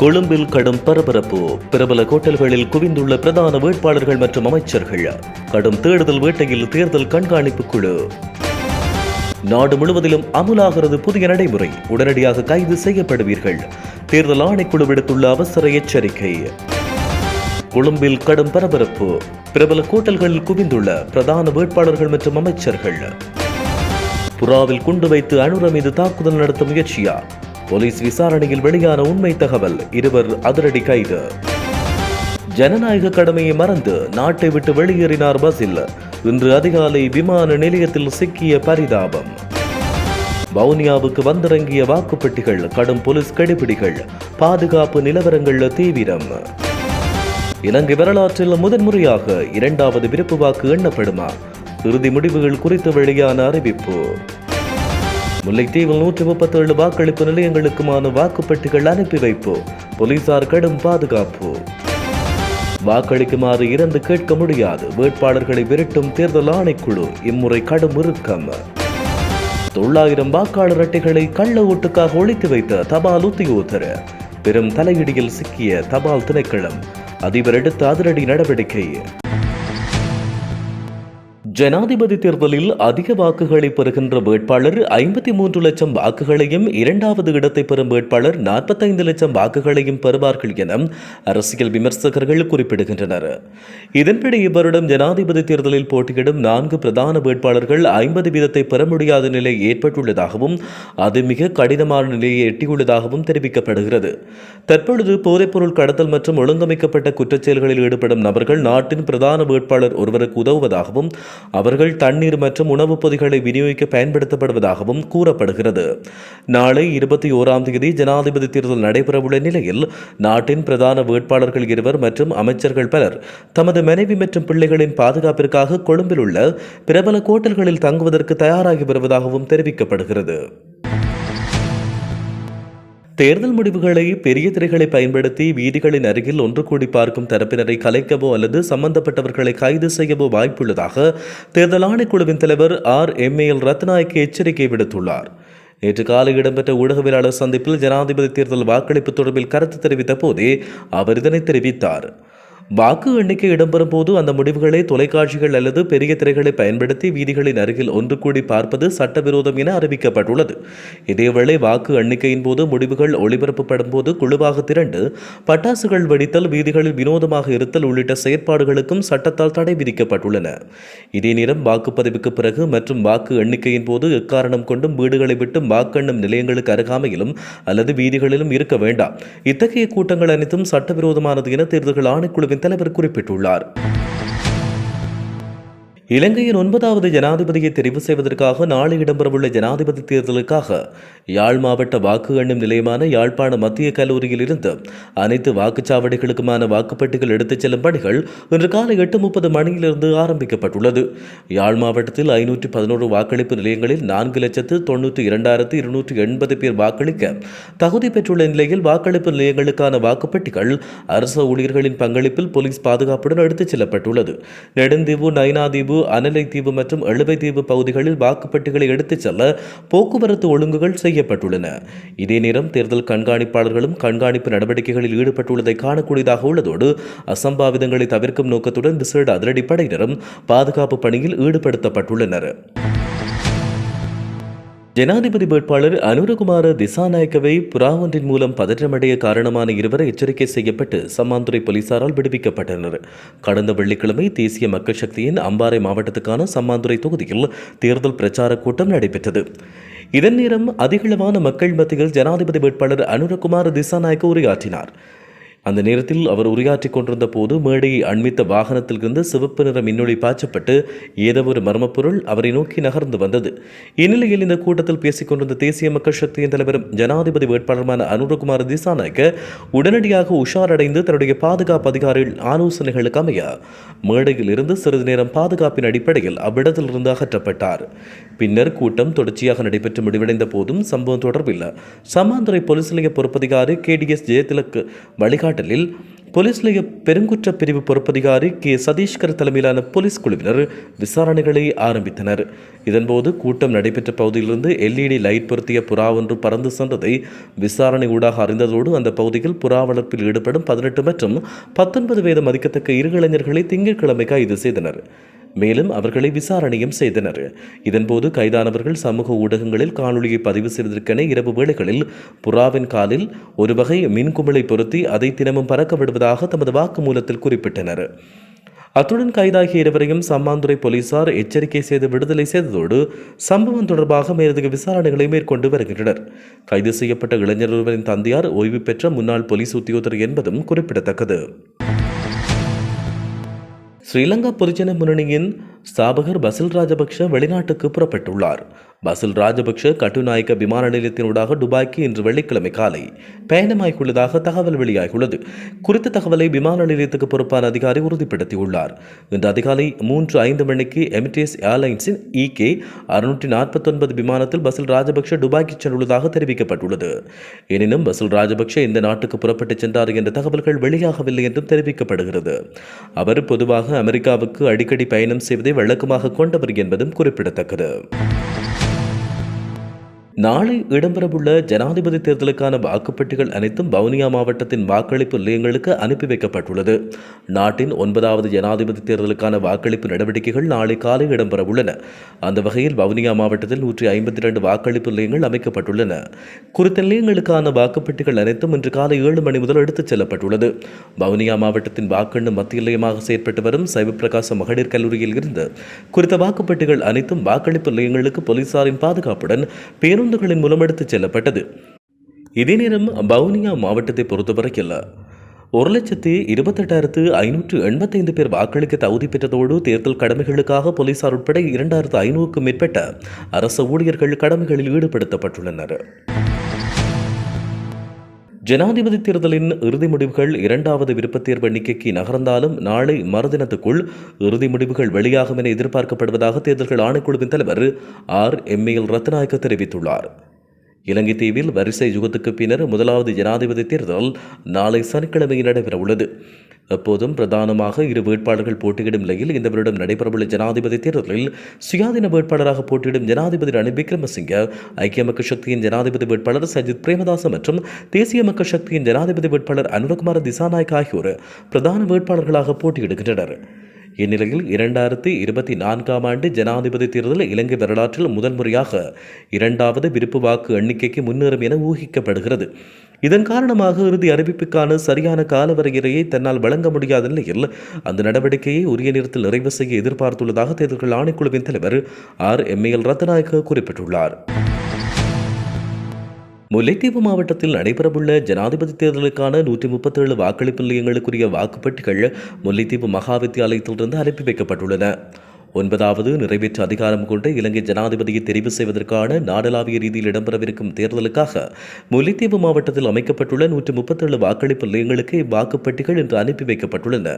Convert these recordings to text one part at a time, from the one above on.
கொழும்பில் கடும் பரபரப்பு. பிரபல கோட்டல்களில் குவிந்துள்ள பிரதான வேட்பாளர்கள் மற்றும் அமைச்சர்கள். கடும் தேடுதல் வேட்டையில் தேர்தல் கண்காணிப்பு குழு. நாடு முழுவதிலும் அமுலாகிறது புதிய நடைமுறை. உடனடியாக கைது செய்யப்படுவீர்கள். தேர்தல் ஆணைக்குழு விடுத்துள்ள அவசர எச்சரிக்கை. கொழும்பில் கடும் பரபரப்பு. பிரபல கோட்டல்களில் குவிந்துள்ள பிரதான வேட்பாளர்கள் மற்றும் அமைச்சர்கள். புறாவில் குண்டு வைத்து அனுர மீது தாக்குதல் நடத்த முயற்சியா? போலீஸ் விசாரணையில் வெளியான உண்மை தகவல் இருவர் அதிரடி கைது. ஜனநாயக கடமையை மறந்து நாட்டை விட்டு வெளியேறினார் பசில். இன்று அதிகாலை விமான நிலையத்தில் சிக்கிய பரிதாபம். வவுனியாவுக்கு வந்திறங்கிய வாக்குப்பெட்டிகள் கடும் போலீஸ் கெடுபிடிகள் பாதுகாப்பு நிலவரங்கள் தீவிரம். இலங்கை வரலாற்றில் முதன்முறையாக இரண்டாவது விருப்பு வாக்கு எண்ணப்படுமா? இறுதி முடிவுகள் குறித்து வெளியான அறிவிப்பு. முல்லைத்தீவில் நூற்றி முப்பத்தேழு வாக்களிப்பு நிலையங்களுக்குமான வாக்குப்பெட்டிகள் அனுப்பி வைப்பு போலீசார் கடும் பாதுகாப்பு. வாக்களிக்குமாறு இறந்து கேட்க முடியாது. வேட்பாளர்களை விரட்டும் தேர்தல் ஆணைக்குழு இம்முறை கடும் இறுக்கம். தொள்ளாயிரம் வாக்காளர் அட்டைகளை கள்ள ஓட்டுக்காக ஒழித்து வைத்த தபால் உத்தியோகத்தர். பெரும் தலையிடியில் சிக்கிய தபால் திணைக்களம். அதிபர் எடுத்த அதிரடி நடவடிக்கை. ஜனாதிபதி தேர்தலில் அதிக வாக்குகளை பெறுகின்ற வேட்பாளர் ஐம்பத்தி மூன்று லட்சம் வாக்குகளையும் இரண்டாவது இடத்தை பெறும் வேட்பாளர் நாற்பத்தைந்து லட்சம் வாக்குகளையும் பெறுவார்கள் என அரசியல் விமர்சகர்கள் குறிப்பிடுகின்றனர். இதன்படி இவ்வருடம் ஜனாதிபதி தேர்தலில் போட்டியிடும் நான்கு பிரதான வேட்பாளர்கள் ஐம்பது வீதத்தை பெற முடியாத நிலை ஏற்பட்டுள்ளதாகவும் அது மிக கடினமான நிலையை எட்டியுள்ளதாகவும் தெரிவிக்கப்படுகிறது. தற்பொழுது போதைப்பொருள் கடத்தல் மற்றும் ஒழுங்கமைக்கப்பட்ட குற்றச்செயல்களில் ஈடுபடும் நபர்கள் நாட்டின் பிரதான வேட்பாளர் ஒருவருக்கு உதவுவதாகவும் அவர்கள் தண்ணீர் மற்றும் உணவுப் பொதிகளை விநியோகிக்க பயன்படுத்தப்படுவதாகவும் கூறப்படுகிறது. நாளை இருபத்தி ஓராம் தேதி ஜனாதிபதி தேர்தல் நடைபெறவுள்ள நிலையில் நாட்டின் பிரதான வேட்பாளர்கள் இருவர் மற்றும் அமைச்சர்கள் பலர் தமது மனைவி மற்றும் பிள்ளைகளின் பாதுகாப்பிற்காக கொழும்பில் உள்ள பிரபல கோட்டல்களில் தங்குவதற்கு தயாராகி வருவதாகவும் தெரிவிக்கப்படுகிறது. தேர்தல் முடிவுகளை பெரிய திரைகளை பயன்படுத்தி வீதிகளின் அருகில் ஒன்று கூடி பார்க்கும் தரப்பினரை கலைக்கவோ அல்லது சம்பந்தப்பட்டவர்களை கைது செய்யவோ வாய்ப்புள்ளதாக தேர்தல் ஆணைக்குழுவின் தலைவர் R. M. A. L. Rathnayake எச்சரிக்கை விடுத்துள்ளார். நேற்று காலை இடம்பெற்ற ஊடகவியலாளர் சந்திப்பில் ஜனாதிபதி தேர்தல் வாக்களிப்பு தொடர்பில் கருத்து தெரிவித்த போதே அவர் இதனை தெரிவித்தார். வாக்கு எண்ணிக்கை இடம்பெறும் போது அந்த முடிவுகளை தொலைக்காட்சிகள் அல்லது பெரிய திரைகளை பயன்படுத்தி வீதிகளின் அருகில் ஒன்று கூடி பார்ப்பது சட்டவிரோதம் என அறிவிக்கப்பட்டுள்ளது. இதேவேளை வாக்கு எண்ணிக்கையின் போது முடிவுகள் ஒளிபரப்பப்படும் போது குழுவாக திரண்டு பட்டாசுகள் வெடித்தல் வீதிகளில் வினோதமாக இருத்தல் உள்ளிட்ட செயற்பாடுகளுக்கும் சட்டத்தால் தடை விதிக்கப்பட்டுள்ளன. இதே நேரம் வாக்குப்பதிவுக்கு பிறகு மற்றும் வாக்கு எண்ணிக்கையின் போது எக்காரணம் கொண்டும் வீடுகளை விட்டு வாக்கெண்ணும் நிலையங்களுக்கு அருகாமையிலும் அல்லது வீதிகளிலும் இருக்க வேண்டாம். இத்தகைய கூட்டங்கள் அனைத்தும் சட்டவிரோதமானது என தேர்தல்கள் ஆணைக்குழுவின் தலைவர் குறிப்பிட்டுள்ளார். இலங்கையின் ஒன்பதாவது ஜனாதிபதியை தெரிவு செய்வதற்காக நாளை இடம்பெறவுள்ள ஜனாதிபதி தேர்தலுக்காக யாழ் மாவட்ட வாக்கு எண்ணும் நிலையமான யாழ்ப்பாண மத்திய கல்லூரியில் இருந்து அனைத்து வாக்குச்சாவடிகளுக்குமான வாக்குப்பெட்டிகள் எடுத்துச் செல்லும் பணிகள் இன்று காலை எட்டு முப்பது மணியிலிருந்து ஆரம்பிக்கப்பட்டுள்ளது. யாழ் மாவட்டத்தில் ஐநூற்றி பதினோரு வாக்களிப்பு நிலையங்களில் நான்கு லட்சத்து தொன்னூற்றி இரண்டாயிரத்து இருநூற்றி எண்பது பேர் வாக்களிக்க தகுதி பெற்றுள்ள நிலையில் வாக்களிப்பு நிலையங்களுக்கான வாக்குப்பெட்டிகள் அரசு ஊழியர்களின் பங்களிப்பில் போலீஸ் பாதுகாப்புடன் எடுத்துச் செல்லப்பட்டுள்ளது. நெடுந்தீவு நைனாதீவு அனலை தீவு மற்றும் எழுவை தீவு பகுதிகளில் வாக்குப்பெட்டிகளை எடுத்துச் செல்ல போக்குவரத்து ஒழுங்குகள் செய்யப்பட்டுள்ளன. இதே நேரம் தேர்தல் கண்காணிப்பாளர்களும் கண்காணிப்பு நடவடிக்கைகளில் ஈடுபட்டுள்ளதை காணக்கூடியதாக உள்ளதோடு அசம்பாவிதங்களை தவிர்க்கும் நோக்கத்துடன் விசேட அதிரடிப்படையினரும் பாதுகாப்பு பணியில் ஈடுபடுத்தப்பட்டுள்ளனர். ஜனாதிபதி வேட்பாளர் அனுரகுமார திசாநாயக்கவை புறா ஒன்றின் மூலம் பதற்றமடைய காரணமான இருவர் எச்சரிக்கை செய்யப்பட்டு சம்மாந்துறை போலீசாரால் விடுவிக்கப்பட்டனர். கடந்த வெள்ளிக்கிழமை தேசிய மக்கள் சக்தியின் அம்பாறை மாவட்டத்துக்கான சம்மாந்துறை தொகுதியில் தேர்தல் பிரச்சார கூட்டம் நடைபெற்றது. இதன் நேரம் அதிகளவான மக்கள் மத்தியில் ஜனாதிபதி வேட்பாளர் அனுரகுமார திசாநாயக்க உரையாற்றினார். அந்த நேரத்தில் அவர் உரையாற்றிக் கொண்டிருந்த போது மேடையை அண்மித்த வாகனத்திலிருந்து சிவப்பு நிற மின்னொளி பாய்ச்சப்பட்டு ஏதோ ஒரு மர்மப்பொருள் அவரை நோக்கி நகர்ந்து வந்தது. இந்நிலையில் இந்த கூட்டத்தில் பேசிக் கொண்டிருந்த தேசிய மக்கள் சக்தியின் தலைவரும் ஜனாதிபதி வேட்பாளருமான அனுரகுமார் திசாநாயக்க உடனடியாக உஷாரடைந்து தன்னுடைய பாதுகாப்பு அதிகாரிகள் ஆலோசனைகளுக்கு அமைய மேடையில் இருந்து சிறிது நேரம் பாதுகாப்பின் அடிப்படையில் அவ்விடத்திலிருந்து அகற்றப்பட்டார். பின்னர் கூட்டம் தொடர்ச்சியாக நடைபெற்று முடிவடைந்த போதும் சம்பவம் தொடர்பில் சமாந்துறை போலீஸ் நிலைய பொறுப்பதிகாரி கே டி எஸ் ஜெயதிலக்கு வழிகாட்டலில் போலீஸ் நிலைய பெருங்குற்ற பிரிவு பொறுப்பதிகாரி கே. சதீஷ்கர் தலைமையிலான போலீஸ் குழுவினர் விசாரணைகளை ஆரம்பித்தனர். இதன்போது கூட்டம் நடைபெற்ற பகுதியிலிருந்து எல்இடி லைட் பொருத்திய புறா ஒன்று பறந்து சென்றதை விசாரணை ஊடாக அறிந்ததோடு அந்த பகுதியில் புறா வளர்ப்பில் ஈடுபடும் பதினெட்டு மற்றும் பத்தொன்பது வயது மதிக்கத்தக்க இரு இளைஞர்களை திங்கட்கிழமை கைது செய்தனர். மேலும் அவர்களை விசாரணையும் செய்தனர். இதன்போது கைதானவர்கள் சமூக ஊடகங்களில் காணொலியை பதிவு செய்வதற்கென இரவு வேளைகளில் புறாவின் காலில் ஒரு வகை மின்குமிழை பொருத்தி அதை தினமும் பறக்க விடுவதாக தமது வாக்குமூலத்தில் குறிப்பிட்டனர். அத்துடன் கைதாகிய இருவரையும் சம்மாந்துறை போலீசார் எச்சரிக்கை செய்து விடுதலை செய்ததோடு சம்பவம் தொடர்பாக மேலதிக விசாரணைகளை மேற்கொண்டு வருகின்றனர். கைது செய்யப்பட்ட இளைஞர் ஒருவரின் தந்தையார் ஓய்வு பெற்ற முன்னாள் போலீஸ் உத்தியோகத்தர் என்பதும் குறிப்பிடத்தக்கது. ஸ்ரீலங்கா பொதுஜன முன்னணியின் ஸ்தாபகர் பசில் ராஜபக்ஷ வெளிநாட்டுக்கு புறப்பட்டுள்ளார். பசில் ராஜபக்ஷ கட்டுநாயக்க விமான நிலையத்தினூடாக துபாய்க்கு இன்று வெள்ளிக்கிழமை காலை பயணமாகியுள்ளதாக தகவல் வெளியாகியுள்ளது. குறித்த தகவலை விமான நிலையத்துக்கு பொறுப்பான அதிகாரி உறுதிப்படுத்தியுள்ளார். இன்று அதிகாலை மூன்று ஐந்து மணிக்கு எமிரேட்ஸ் ஏர்லைன்ஸின் இகே அறுநூற்றி நாற்பத்தொன்பது விமானத்தில் பசில் ராஜபக்ஷ துபாய்க்கு சென்றுள்ளதாக தெரிவிக்கப்பட்டுள்ளது. எனினும் பசில் ராஜபக்ஷ இந்த நாட்டுக்கு புறப்பட்டு சென்றார் என்ற தகவல்கள் வெளியாகவில்லை என்றும் தெரிவிக்கப்படுகிறது. அவர் பொதுவாக அமெரிக்காவுக்கு அடிக்கடி பயணம் செய்வதை விளக்கமாக கொண்டவர் என்பதும் குறிப்பிடத்தக்கது. நாளை இடம்பெறவுள்ள ஜனாதிபதி தேர்தலுக்கான வாக்குப்பெட்டிகள் அனைத்தும் வவுனியா மாவட்டத்தின் வாக்களிப்பு நிலையங்களுக்கு அனுப்பி வைக்கப்பட்டுள்ளது. நாட்டின் ஒன்பதாவது ஜனாதிபதி தேர்தலுக்கான வாக்களிப்பு நடவடிக்கைகள் நாளை காலை இடம்பெறவுள்ளன. அந்த வகையில் வவுனியா மாவட்டத்தில் நூற்றி ஐம்பத்தி இரண்டு வாக்களிப்பு நிலையங்கள் அமைக்கப்பட்டுள்ளன. குறித்த நிலையங்களுக்கான வாக்குப்பெட்டிகள் அனைத்தும் இன்று காலை ஏழு மணி முதல் எடுத்துச் செல்லப்பட்டுள்ளது. வவுனியா மாவட்டத்தின் வாக்கெண்ணு மத்திய நிலையமாக செயற்பட்டு வரும் சைவப்பிரகாச மகளிர் கல்லூரியில் இருந்து குறித்த வாக்குப்பெட்டிகள் அனைத்தும் வாக்களிப்பு நிலையங்களுக்கு போலீசாரின் பாதுகாப்புடன் பேருந்து பேருந்துகளின் மூலம் எடுத்துச் செல்லப்பட்டது. இதே நேரம் பவுனியா மாவட்டத்தை பொறுத்தவரையில் ஒரு லட்சத்தி இருபத்தெட்டாயிரத்து ஐநூற்று எண்பத்தைந்து பேர் வாக்களிக்க தகுதி பெற்றதோடு தேர்தல் கடமைகளுக்காக போலீசார் உட்பட இரண்டாயிரத்து ஐநூறுக்கும் மேற்பட்ட அரசு ஊழியர்கள் கடமைகளில் ஈடுபடுத்தப்பட்டுள்ளனர். ஜனாதிபதி தேர்தலின் இறுதி முடிவுகள் இரண்டாவது விருப்பத் தேர்வு எண்ணிக்கைக்கு நகர்ந்தாலும் நாளை மறுதினத்துக்குள் இறுதி முடிவுகள் வெளியாகும் என எதிர்பார்க்கப்படுவதாக தேர்தல்கள் ஆணைக்குழுவின் தலைவர் ஆர். எம். எல். ரத்நாயக்க தெரிவித்துள்ளார். இலங்கை தீவில் வரிசை யுகத்துக்கு பின்னர் முதலாவது ஜனாதிபதி தேர்தல் நாளை சனிக்கிழமை நடைபெறவுள்ளது. எப்போதும் பிரதானமாக இரு வேட்பாளர்கள் போட்டியிடும் நிலையில் இந்த வருடம் நடைபெறவுள்ள ஜனாதிபதி தேர்தலில் சுயாதீன வேட்பாளராக போட்டியிடும் ஜனாதிபதி ரணில் விக்ரமசிங்க ஐக்கிய மக்கள் சக்தியின் ஜனாதிபதி வேட்பாளர் சஜித் பிரேமதாச மற்றும் தேசிய மக்கள் சக்தியின் ஜனாதிபதி வேட்பாளர் அனுரகுமார திசாநாயக் ஆகியோர் பிரதான வேட்பாளர்களாக போட்டியிடுகின்றனர். இந்நிலையில் இரண்டாயிரத்தி இருபத்தி நான்காம் ஆண்டு ஜனாதிபதி தேர்தல் இலங்கை வரலாற்றில் முதல் முறையாக இரண்டாவது விருப்பு வாக்கு எண்ணிக்கைக்கு முன்னேறும் என ஊகிக்கப்படுகிறது. இதன் காரணமாக இறுதி அறிவிப்புக்கான சரியான காலவரையறையை தன்னால் வழங்க முடியாத நிலையில் அந்த நடவடிக்கையை உரிய நேரத்தில் நிறைவு செய்ய எதிர்பார்த்துள்ளதாக தேர்தல்கள் ஆணைக்குழுவின் தலைவர் ஆர். எம். எல். ரத்நாயக்க குறிப்பிட்டுள்ளார். முல்லைத்தீவு மாவட்டத்தில் நடைபெறவுள்ள ஜனாதிபதி தேர்தலுக்கான நூற்றி முப்பத்தேழு வாக்களிப்பு நிலையங்களுக்குரிய வாக்குப்பெட்டிகள் முல்லைத்தீவு மகா வித்தியாலயத்திலிருந்து அனுப்பி வைக்கப்பட்டுள்ளன. ஒன்பதாவது நிறைவேற்று அதிகாரம் கொண்ட இலங்கை ஜனாதிபதியை தெரிவு செய்வதற்கான நாடளாவிய ரீதியில் இடம்பெறவிருக்கும் தேர்தலுக்காக முல்லைத்தீவு மாவட்டத்தில் அமைக்கப்பட்டுள்ள நூற்று முப்பத்தேழு வாக்களிப்பு நிலையங்களுக்கு இவ்வாக்குப்பட்டிகள் இன்று அனுப்பி வைக்கப்பட்டுள்ளன.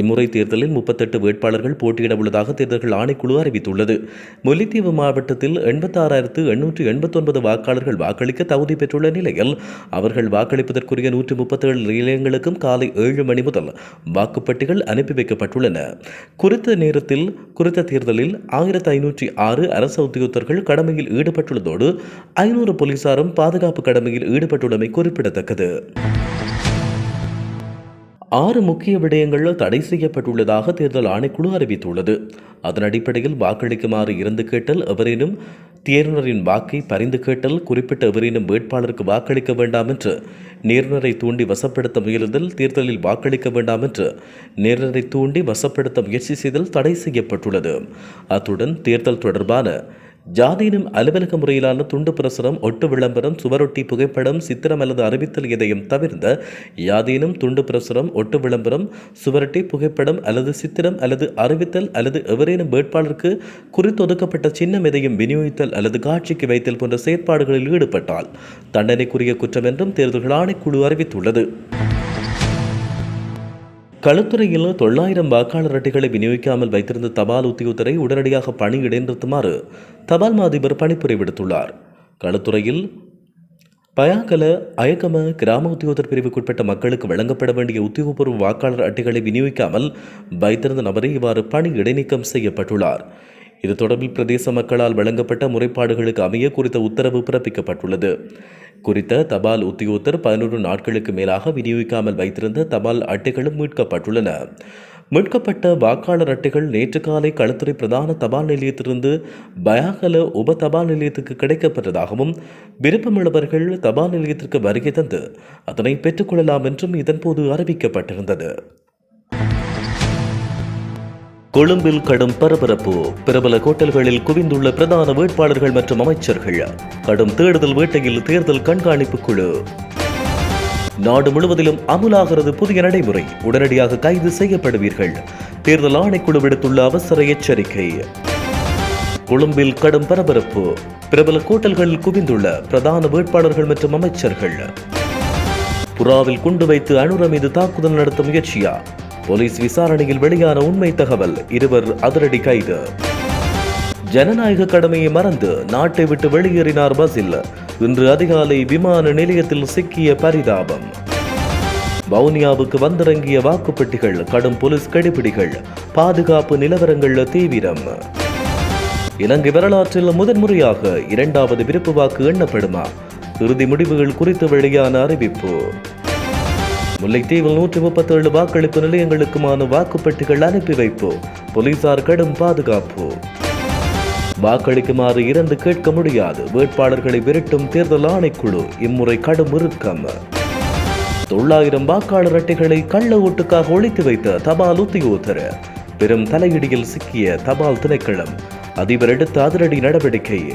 இம்முறை தேர்தலில் முப்பத்தெட்டு வேட்பாளர்கள் போட்டியிட உள்ளதாக தேர்தல்கள் ஆணைக்குழு அறிவித்துள்ளது. முல்லைத்தீவு மாவட்டத்தில் எண்பத்தாறாயிரத்து எண்ணூற்று எண்பத்தொன்பது வாக்காளர்கள் வாக்களிக்க தகுதி பெற்றுள்ள நிலையில் அவர்கள் வாக்களிப்பதற்குரிய நூற்று முப்பத்தேழு நிலையங்களுக்கும் காலை ஏழு மணி முதல் வாக்குப்பட்டிகள் அனுப்பி வைக்கப்பட்டுள்ளன. குறித்த நேரத்தில் குறித்த தேர்தலில் ஆயிரத்தி ஐநூற்றி ஆறு அரசு உத்தியோகத்தர்கள் கடமையில் ஈடுபட்டுள்ளதோடு ஐநூறு போலீசாரும் பாதுகாப்பு கடமையில் ஈடுபட்டுள்ளமை குறிப்பிடத்தக்கது. ஆறு முக்கிய விடயங்கள் தடை செய்யப்பட்டுள்ளதாக தேர்தல் ஆணைக்குழு அறிவித்துள்ளது. அதன் அடிப்படையில் வாக்களிக்குமாறு இருந்து கேட்டல் எவரேனும் தேர்தலின் வாக்கை பரிந்து கேட்டல் குறிப்பிட்ட எவரேனும் வேட்பாளருக்கு வாக்களிக்க வேண்டாம் என்று நேர்னரை தூண்டி வசப்படுத்த முயலுதல் தேர்தலில் வாக்களிக்க வேண்டாம் என்று நேர்னரை தூண்டி வசப்படுத்த முயற்சி செய்தல் தடை செய்யப்பட்டுள்ளது. அத்துடன் தேர்தல் தொடர்பான ஜாதியினும் அலுவலக முறையிலான துண்டு பிரசுரம் ஒட்டு விளம்பரம் சுவரொட்டி புகைப்படம் சித்திரம் அல்லது அறிவித்தல் எதையும் தவிர்ந்த யாதீனும் துண்டு பிரசுரம் ஒட்டு விளம்பரம் சுவரொட்டி புகைப்படம் அல்லது சித்திரம் அல்லது அறிவித்தல் அல்லது எவரேனும் வேட்பாளருக்கு குறித்தொதுக்கப்பட்ட சின்னம் எதையும் விநியோகித்தல் அல்லது காட்சிக்கு வைத்தல் போன்ற செயற்பாடுகளில் ஈடுபட்டால் தண்டனைக்குரிய குற்றம் என்றும் தேர்தல்கள் ஆணைக்குழு அறிவித்துள்ளது. களுத்துறையில் தொள்ளாயிரம் வாக்காளர் அட்டைகளை விநியோகிக்காமல் வைத்திருந்த தபால் உத்தியோகத்தரை உடனடியாக பணி இடைநிறுத்துமாறு தபால் மாதிபர் பணிப்புரை விடுத்துள்ளார். களுத்துறையில் பயாக்கல அயக்கம கிராம உத்தியோகத்தர் பிரிவுக்குட்பட்ட மக்களுக்கு வழங்கப்பட வேண்டிய உத்தியோகபூர்வ வாக்காளர் அட்டைகளை விநியோகிக்காமல் வைத்திருந்த நபரை இவ்வாறு பணி இடைநீக்கம் செய்யப்பட்டுள்ளார். இது தொடர்பில் பிரதேச மக்களால் வழங்கப்பட்ட முறைப்பாடுகளுக்கு அமைய குறித்த உத்தரவு பிறப்பிக்கப்பட்டுள்ளது. குறித்த தபால் உத்தியோகத்தர் பதினொரு நாட்களுக்கு மேலாக விநியோகிக்காமல் வைத்திருந்த தபால் அட்டைகளும் மீட்கப்பட்டுள்ளன. மீட்கப்பட்ட வாக்காளர் அட்டைகள் நேற்று காலை களத்துறை பிரதான தபால் நிலையத்திலிருந்து பயாகல உப தபால் நிலையத்துக்கு கிடைக்கப்பட்டதாகவும் விருப்பமுள்ளவர்கள் தபால் நிலையத்திற்கு வருகை தந்து அதனை பெற்றுக்கொள்ளலாம் என்றும் இதன்போது அறிவிக்கப்பட்டிருந்தது. கொழும்பில் கடும் பரபரப்பு. பிரபல ஹோட்டல்களில் குவிந்துள்ள பிரதான வேட்பாளர்கள் மற்றும் அமைச்சர்கள். கடும் தேடுதல் வேட்டையில் தேர்தல் கண்காணிப்பு குழு. நாடு முழுவதிலும் அமுலாகிறது புதிய நடைமுறை. உடனடியாக கைது செய்யப்படுவீர்கள். தேர்தல் ஆணைக்குழு விடுத்துள்ள அவசர எச்சரிக்கை. கொழும்பில் கடும் பரபரப்பு. பிரபல ஹோட்டல்களில் குவிந்துள்ள பிரதான வேட்பாளர்கள் மற்றும் அமைச்சர்கள். புறாவில் குண்டு வைத்து அனுர மீது தாக்குதல் நடத்த முயற்சியா? போலீஸ் விசாரணையில் வெளியான உண்மை தகவல் இருவர் அதிரடி கைது. ஜனநாயக கடமையை மறந்து நாட்டை விட்டு வெளியேறினார் பசில். இன்று அதிகாலை விமான நிலையத்தில் சிக்கிய பரிதாபம். வவுனியாவுக்கு வந்திறங்கிய வாக்குப்பெட்டிகள் கடும் போலீஸ் கெடுபிடிகள் பாதுகாப்பு நிலவரங்கள் தீவிரம். இலங்கை வரலாற்றில் முதன்முறையாக இரண்டாவது விருப்பு வாக்கு எண்ணப்படுமா? இறுதி முடிவுகள் குறித்து வெளியான அறிவிப்பு. முல்லைத்தீவில் நூற்றி முப்பத்தேழு வாக்களிப்பு நிலையங்களுக்குமான வாக்குப்பெட்டிகள் அனுப்பி வைப்பு. போலீசார் கடும் பாதுகாப்பு. வாக்களிக்குமாறு இறந்து கேட்க முடியாது. வேட்பாளர்களை விரட்டும் தேர்தல் ஆணைக்குழு. இம்முறை கடும் இறுக்கம். தொள்ளாயிரம் வாக்காளர் அட்டைகளை கள்ள ஓட்டுக்காக ஒழித்து வைத்த தபால் உத்தியோகத்தர். பெரும் தலையிடியில் சிக்கிய தபால் திணைக்களம். அதிபர் எடுத்த அதிரடி நடவடிக்கை.